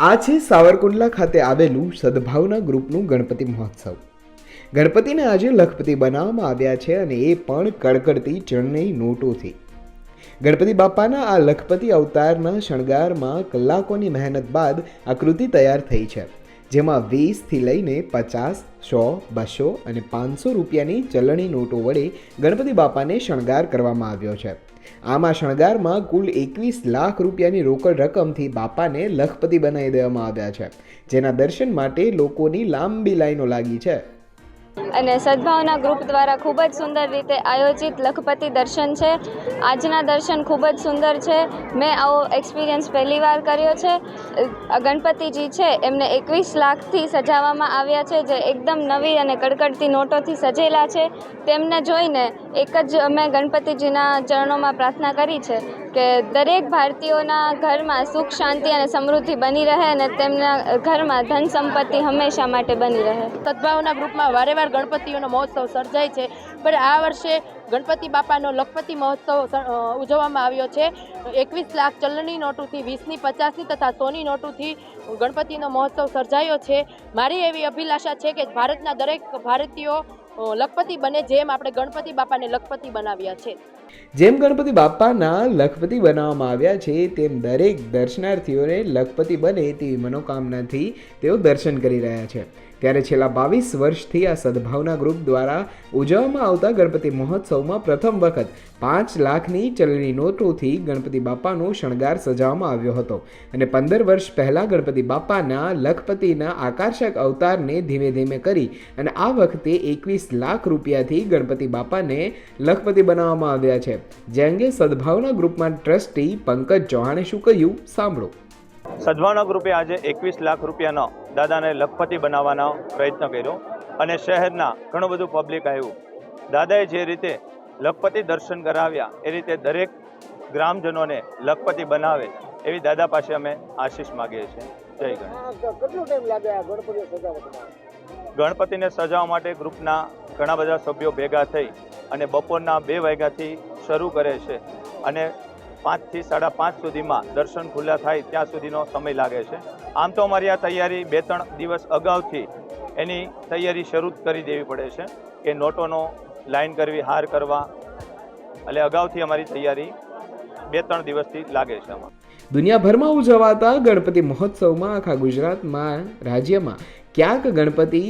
આ છે સાવરકુંડલા ખાતે આવેલું સદભાવના ગ્રુપનું ગણપતિ મહોત્સવ. ગણપતિને આજે લખપતિ બનાવવામાં આવ્યા છે અને એ પણ કડકડતી ચણની નોટોથી. ગણપતિ બાપાના આ લખપતિ અવતારના શણગારમાં કલાકોની મહેનત બાદ આકૃતિ તૈયાર થઈ છે. જેમાં વીસથી લઈને પચાસ, સો, બસો અને પાંચસો રૂપિયાની ચલણી નોટો વડે ગણપતિ બાપાને શણગાર કરવામાં આવ્યો છે. આમાં શણગારમાં કુલ એકવીસ લાખ રૂપિયાની રોકડ રકમથી બાપાને લખપતિ બનાવી દેવામાં આવ્યા છે, જેના દર્શન માટે લોકોની લાંબી લાઈનો લાગી છે. અને સદભાવના ગ્રુપ દ્વારા ખૂબ જ સુંદર રીતે આયોજિત લખપતિ દર્શન છે. આજના દર્શન ખૂબ જ સુંદર છે. મેં આવો એક્સપિરિયન્સ પહેલીવાર કર્યો છે. ગણપતિજી છે, એમને એકવીસ લાખથી સજાવવામાં આવ્યા છે, જે એકદમ નવી અને કડકડતી નોટોથી સજેલા છે. તેમને જોઈને એક જ અમે ગણપતિજીના ચરણોમાં પ્રાર્થના કરી છે. કે દરેક ભારતીયોના ઘરમાં સુખ, શાંતિ અને સમૃદ્ધિ બની રહે અને તેમના ઘરમાં ધન સંપત્તિ હંમેશા માટે બની રહે. સદભાવના ગ્રુપમાં વારે વાર ગણપતિઓનો મહોત્સવ સર્જાય છે. પણ આ વર્ષે ગણપતિ બાપાનો લખપતિ મહોત્સવ ઉજવવામાં આવ્યો છે. એકવીસ લાખ ચલણી નોટોથી, વીસની પચાસની તથા સોની નોટોથી ગણપતિનો મહોત્સવ સર્જાયો છે. મારી એવી અભિલાષા છે કે ભારતના દરેક ભારતીયો લખપતિ બને જેમ આપણે ગણપતિ બાપાને લખપતિ બનાવ્યા છે. જેમ ગણપતિ બાપાના લખપતિ બનાવવામાં આવ્યા છે, તેમ દરેક દર્શનાર્થીઓને લખપતિ બને તેવી મનોકામનાથી તેઓ દર્શન કરી રહ્યા છે. ત્યારે છેલ્લા બાવીસ વર્ષથી આ સદભાવના ગ્રુપ દ્વારા ઉજવવામાં આવતા ગણપતિ મહોત્સવમાં પ્રથમ વખત પાંચ લાખની ચલણી નોટોથી ગણપતિ બાપાનો શણગાર સજાવવામાં આવ્યો હતો. અને પંદર વર્ષ પહેલાં ગણપતિ બાપાના લખપતિના આકર્ષક અવતારને ધીમે ધીમે કરી અને આ વખતે એકવીસ લાખ રૂપિયાથી ગણપતિ બાપાને લખપતિ બનાવવામાં આવ્યા છે. જે અંગે સદભાવના ગ્રુપમાં ટ્રસ્ટી પંકજ ચૌહાણે શું કહ્યું? સાંભળો. સદભાવના ગ્રુપે આજે એકવીસ લાખ રૂપિયાનો દાદાને લખપતિ બનાવવાનો પ્રયત્ન કર્યો અને શહેરના ઘણું બધું પબ્લિક આવ્યું. દાદાએ જે રીતે લખપતિ દર્શન કરાવ્યા એ રીતે દરેક ગ્રામજનોને લખપતિ બનાવે એવી દાદા પાસે અમે આશીષ માગીએ છીએ. જય ગણેશ. કેટલો ટાઈમ લાગે આ ગણપતિ સજાવટમાં ગણપતિને સજાવવા માટે ગ્રુપના ઘણા બધા સભ્યો ભેગા થઈ અને બપોરના બે વાગ્યાથી શરૂ કરે છે. અને પાંચથી સાડા પાંચ સુધીમાં દર્શન ખુલ્લા થાય ત્યાં સુધીનો સમય લાગે છે. આમ તો અમારી આ તૈયારી બે ત્રણ દિવસ અગાઉથી એની તૈયારી શરૂ કરી દેવી પડે છે કે નોટોનો લાઈન કરવી, હાર કરવા. એટલે અગાઉથી અમારી તૈયારી બે ત્રણ દિવસથી લાગે છે આમાં. દુનિયાભરમાં ઉજવાતા ગણપતિ મહોત્સવમાં આખા ગુજરાતમાં, રાજ્યમાં ક્યાંક ગણપતિ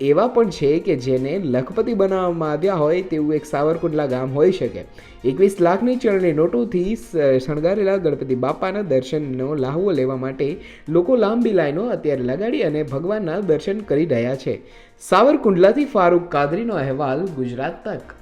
એવા પણ છે કે જેને લખપતિ બનાવવામાં આવ્યા હોય તેવું એક સાવરકુંડલા ગામ હોઈ શકે. એકવીસ લાખની ચલણી નોટોથી શણગારેલા ગણપતિ બાપાના દર્શનનો લાહવો લેવા માટે લોકો લાંબી લાઈનો અત્યારે લગાડી અને ભગવાનના દર્શન કરી રહ્યા છે. સાવરકુંડલાથી ફારૂક કાદરીનો અહેવાલ ગુજરાત તક.